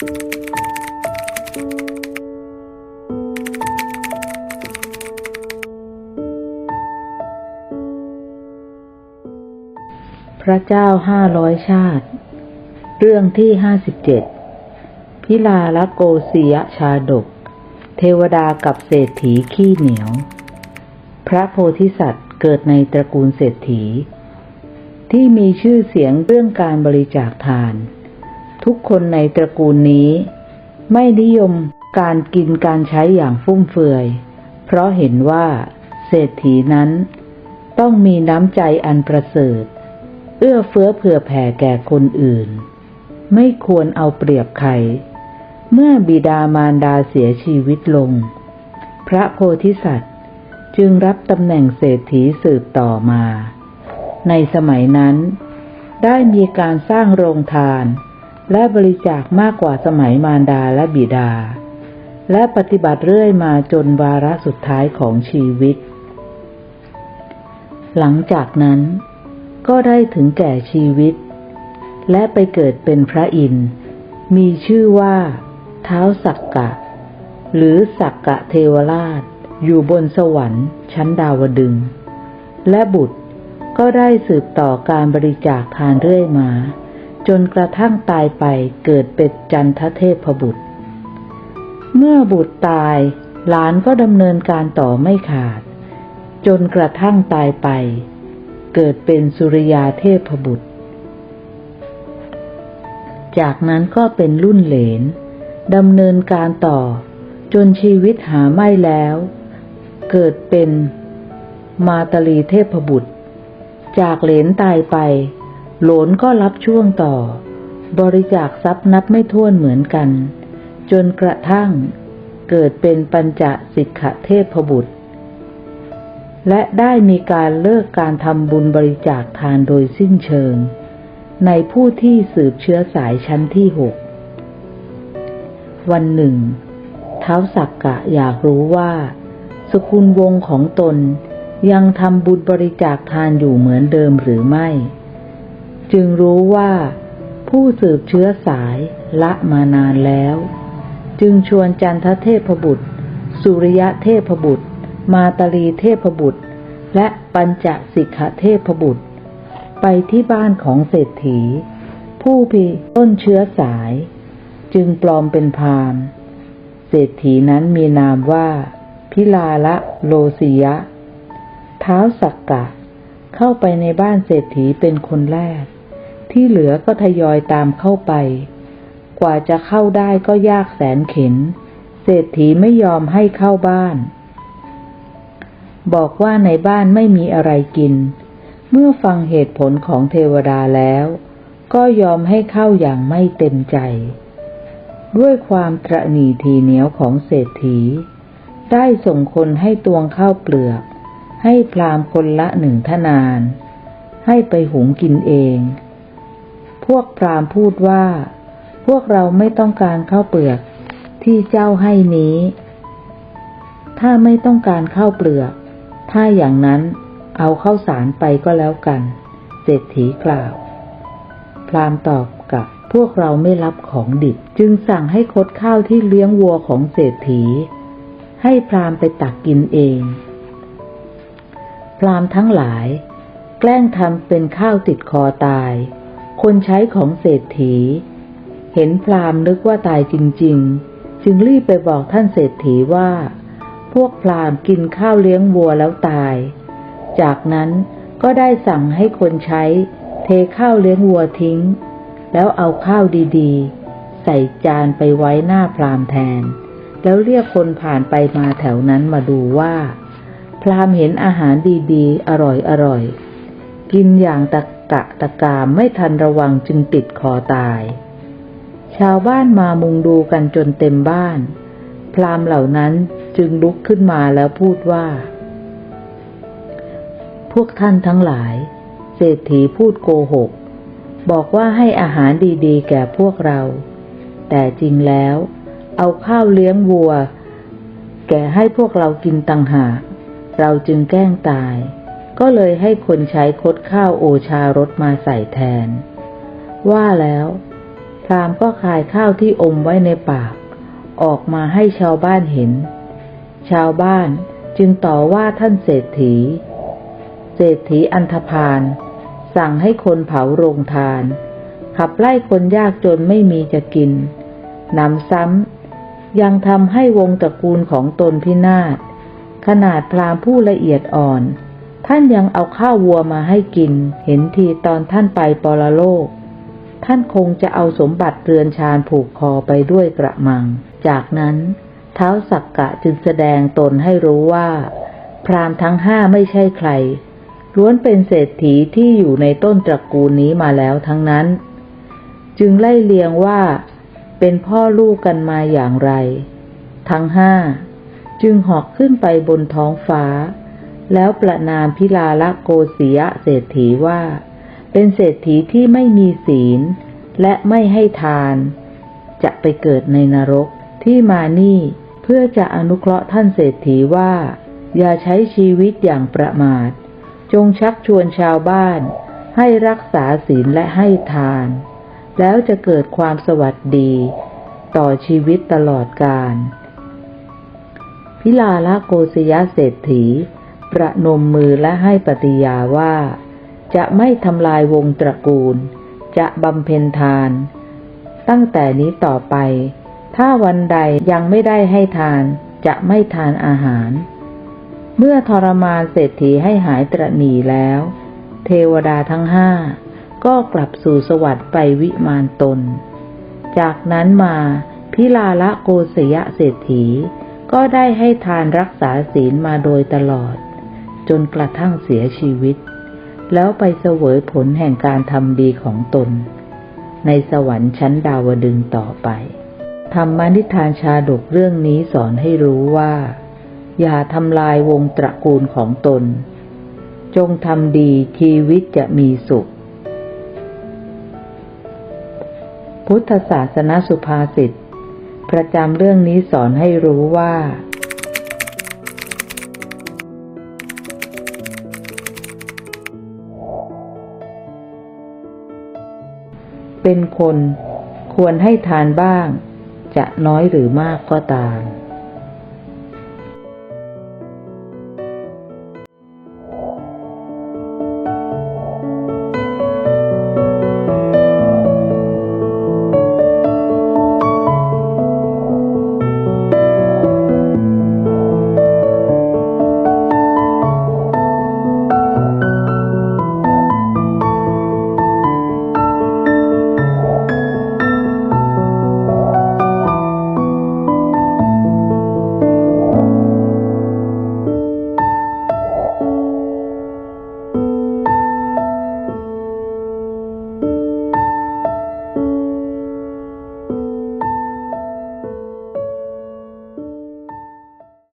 พระเจ้าห้าร้อยชาติ เรื่องที่ห้าสิบเจ็ดพิลาละโกศิยชาดก เทวดากับเศรษฐีขี้เหนียว พระโพธิสัตว์เกิดในตระกูลเศรษฐี ที่มีชื่อเสียงเรื่องการบริจาคทาน ทุกคนในตระกูลนี้ ไม่นิยมการกินการใช้อย่างฟุ่มเฟือย เพราะเห็นว่า เศรษฐีนั้น ต้องมีน้ำใจอันประเสริฐ เอื้อเฟื้อเผื่อแผ่แก่คนอื่น ไม่ควรเอาเปรียบใคร เมื่อบิดามารดาเสียชีวิตลง พระโพธิสัตว์จึงรับตำแหน่งเศรษฐีสืบต่อมา ในสมัยนั้น ได้มีการสร้างโรงทาน และบริจาคมากกว่าสมัยมารดาและบิดา และปฏิบัติเรื่อยมาจนวาระสุดท้ายของชีวิต หลังจากนั้นก็ได้ถึงแก่ชีวิต และไปเกิดเป็นพระอินทร์มีชื่อว่า เท้าสักกะ หรือสักกะเทวราช อยู่บนสวรรค์ ชั้นดาวดึง และบุตรก็ได้สืบต่อการบริจาคทานเรื่อยมา จนกระทั่งตายไปเกิดเป็นจันทเทพบุตร เมื่อบุตรตายหลานก็ดำเนินการต่อไม่ขาด จนกระทั่งตายไป เกิดเป็นสุริยาเทพบุตร จากนั้นก็เป็นรุ่นเหลนดำเนินการต่อ จนชีวิตหาไม่แล้ว เกิดเป็นมาตลีเทพบุตร จากเหลนตายไป หลนก็รับช่วงต่อ บริจาคทรัพย์นับไม่ถ้วนเหมือนกัน จนกระทั่งเกิดเป็นปัญจสิกขเทพบุตร และได้มีการเลิกการทำบุญบริจาคทานโดยสิ้นเชิง ในผู้ที่สืบเชื้อสายชั้นที่หกวันหนึ่ง เท้าสักกะอยากรู้ว่า สกุลวงของตนยังทำบุญบริจาคทานอยู่เหมือนเดิมหรือไม่ จึงรู้ว่า ผู้สืบเชื้อสายละมานานแล้ว จึงชวนจันทเทพบุตร สุริยะเทพบุตร มาตลีเทพบุตร และปัญจสิกขเทพบุตร ไปที่บ้านของเศรษฐี ผู้พีต้นเชื้อสาย จึงปลอมเป็นพามเศรษฐีนั้นมีนามว่า พิลาละโลสียะ เท้าสักกะ เข้าไปในบ้านเศรษฐีเป็นคนแรก ที่เหลือก็ทยอยตามเข้าไป กว่าจะเข้าได้ก็ยากแสนเข็น เศรษฐีไม่ยอมให้เข้าบ้าน บอกว่าในบ้านไม่มีอะไรกิน เมื่อฟังเหตุผลของเทวดาแล้ว ก็ยอมให้เข้าอย่างไม่เต็มใจ ด้วยความตระหนีทีเหนียวของเศรษฐี ได้ส่งคนให้ตวงข้าวเปลือก ให้พรามคนละหนึ่งทนานให้ไปหุงกินเอง วกพราหม์พูดว่า พวกเราไม่ต้องการข้าวเปลือกที่เจ้าให้นี้ ถ้าไม่ต้องการข้าวเปลือก ถ้าอย่างนั้นเอาข้าวสารไปก็แล้วกันเศรษฐีกล่าว พราหม์ตอบกับพวกเราไม่รับของดิบ จึงสั่งให้คดข้าวที่เลี้ยงวัวของเศรษฐี ให้พราหม์ไปตักกินเอง พราหม์ทั้งหลาย แกล้งทำเป็นข้าวติดคอตาย คนใช้ของเศรษฐี เห็นพรามนึกว่าตายจริง ๆ จึงรีบไปบอกท่านเศรษฐีว่า พวกพรามกินข้าวเลี้ยงวัวแล้วตาย จากนั้นก็ได้สั่งให้คนใช้เทข้าวเลี้ยงวัวทิ้ง แล้วเอาข้าวดีๆ ใส่จานไปไว้หน้าพรามแทน แล้วเรียกคนผ่านไปมาแถวนั้นมาดูว่า พรามเห็นอาหารดีๆ อร่อยๆ กินอย่างตะ กะตะกามไม่ทันระวังจึงติดคอตาย ชาวบ้านมามุงดูกันจนเต็มบ้าน พรามเหล่านั้นจึงลุกขึ้นมาแล้วพูดว่า พวกท่านทั้งหลาย เศรษฐีพูดโกหก บอกว่าให้อาหารดีๆ แก่พวกเรา แต่จริงแล้ว เอาข้าวเลี้ยงวัว แก่ให้พวกเรากินตังหากเราจึงแกล้งตาย ก็เลยให้คนใช้คดข้าวโอชารสมาใส่แทน ว่าแล้วพรามก็คายข้าวที่อมไว้ในปาก ออกมาให้ชาวบ้านเห็น ชาวบ้านจึงต่อว่าท่านเศรษฐี เศรษฐีอันธพาลสั่งให้คนเผาโรงทาน ขับไล่คนยากจนไม่มีจะกินนำซ้ำยังทำให้วงตระกูลของตนพินาศขนาดพราหมณ์ผู้ละเอียดอ่อน ท่านยังเอาข้าววัวมาให้กิน เห็นทีตอนท่านไปปรโลก ท่านคงจะเอาสมบัติเรือนชานผูกคอไปด้วยกระมัง จากนั้น เท้าสักกะจึงแสดงตนให้รู้ว่า พรามทั้งห้าไม่ใช่ใคร ล้วนเป็นเศรษฐีที่อยู่ในต้นตระกูลนี้มาแล้วทั้งนั้น จึงไล่เลียงว่า เป็นพ่อลูกกันมาอย่างไร ทั้งห้า จึงหอกขึ้นไปบนท้องฟ้า แล้วประนามพิลาละโกศิยะเศรษฐีว่า เป็นเศรษฐีที่ไม่มีศีล และไม่ให้ทาน จะไปเกิดในนรกที่มานี่เพื่อจะอนุเคราะห์ท่านเศรษฐีว่า อย่าใช้ชีวิตอย่างประมาท จงชักชวนชาวบ้าน ให้รักษาศีลและให้ทาน แล้วจะเกิดความสวัสดี ต่อชีวิตตลอดกาลพิลาละโกศยเศรษฐี ประนมมือและให้ปฏิญาว่า จะไม่ทำลายวงตระกูล จะบำเพ็ญทาน ตั้งแต่นี้ต่อไป ถ้าวันใดยังไม่ได้ให้ทาน จะไม่ทานอาหาร เมื่อทรมานเศรษฐีให้หายตระหนีแล้ว เทวดาทั้งห้าก็กลับสู่สวรรค์ไปวิมานตน จากนั้นมาพิลาละโกศยเศรษฐีก็ได้ให้ทานรักษาศีลมาโดยตลอด จนกระทั่งเสียชีวิต แล้วไปเสวยผลแห่งการทำดีของตน ในสวรรค์ชั้นดาวดึงต่อไป ธรรมนิทานชาดกเรื่องนี้สอนให้รู้ว่า อย่าทำลายวงตระกูลของตน จงทำดีชีวิตจะมีสุข พุทธศาสนสุภาษิตประจำเรื่องนี้สอนให้รู้ว่า เป็นคนควรให้ทานบ้าง จะน้อยหรือมากก็ตาม